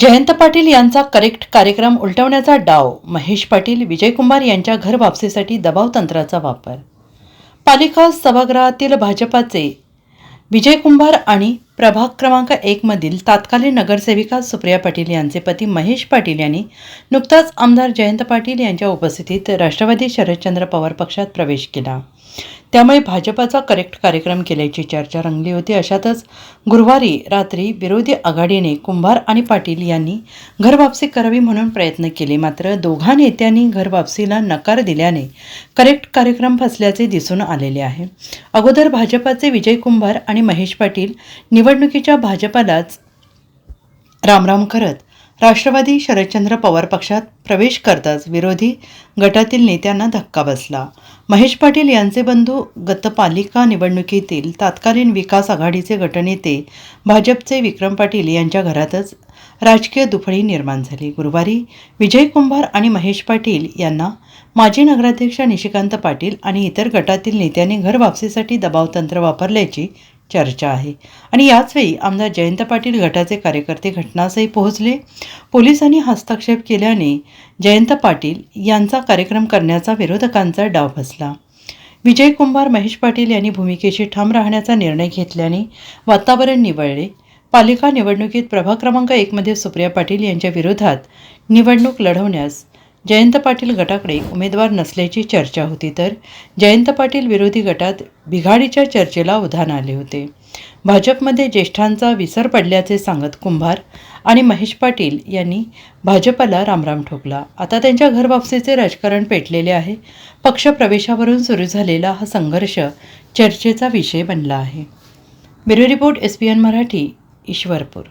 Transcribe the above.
जयंत पाटील यांचा करेक्ट कार्यक्रम उलटवण्याचा डाव. महेश पाटील विजयकुमार यांच्या घरवापसीसाठी दबाव तंत्राचा वापर. पालिका सभागृहातील भाजपाचे विजय कुंभार आणि प्रभाग क्रमांक एकमधील तात्कालीन नगरसेविका सुप्रिया पाटील यांचे पती महेश पाटील यांनी नुकताच आमदार जयंत पाटील यांच्या उपस्थितीत राष्ट्रवादी शरदचंद्र पवार पक्षात प्रवेश केला. त्यामुळे भाजपाचा करेक्ट कार्यक्रम केल्याची चर्चा रंगली होती. अशातच गुरुवारी रात्री विरोधी आघाडीने कुंभार आणि पाटील यांनी घरवापसी करावी म्हणून प्रयत्न केले. मात्र दोघा नेत्यांनी घरवापसीला नकार दिल्याने करेक्ट कार्यक्रम फसल्याचे दिसून आलेले आहे. अगोदर भाजपाचे विजय कुंभार आणि महेश पाटील निवडणुकीच्या भाजपालाच रामराम करत राष्ट्रवादी शरदचंद्र पवार पक्षात प्रवेश करताच विरोधी गटातील नेत्यांना धक्का बसला. महेश पाटील यांचे बंधू गत पालिका निवडणुकीतील तात्कालीन विकास आघाडीचे गटनेते भाजपचे विक्रम पाटील यांच्या घरातच राजकीय दुफळी निर्माण झाली. गुरुवारी विजय कुंभार आणि महेश पाटील यांना माजी नगराध्यक्ष निशिकांत पाटील आणि इतर गटातील नेत्यांनी घर वापसीसाठी दबावतंत्र वापरल्याची चर्चा आहे. आणि याचवेळी आमदार जयंत पाटील गटाचे कार्यकर्ते घटनास्थळी पोहोचले. पोलिसांनी हस्तक्षेप केल्याने जयंत पाटील यांचा कार्यक्रम करण्याचा विरोधकांचा डाव बसला. विजय कुंभार महेश पाटील यांनी भूमिकेशी ठाम राहण्याचा निर्णय घेतल्याने वातावरण निवळले. पालिका निवडणुकीत प्रभाग क्रमांक एकमध्ये सुप्रिया पाटील यांच्या विरोधात निवडणूक लढवण्यास जयंत पाटील गटाकडे उमेदवार नसल्याची चर्चा होती तर जयंत पाटील विरोधी गटात बिघाडीच्या चर्चेला उधाण आले होते. भाजपमध्ये ज्येष्ठांचा विसर पडल्याचे सांगत कुंभार आणि महेश पाटील यांनी भाजपला रामराम ठोकला. आता त्यांच्या घरवापसीचे राजकारण पेटलेले आहे. पक्षप्रवेशावरून सुरू झालेला हा संघर्ष चर्चेचा विषय बनला आहे. Bureau report S P N Marathi Ishwarpur.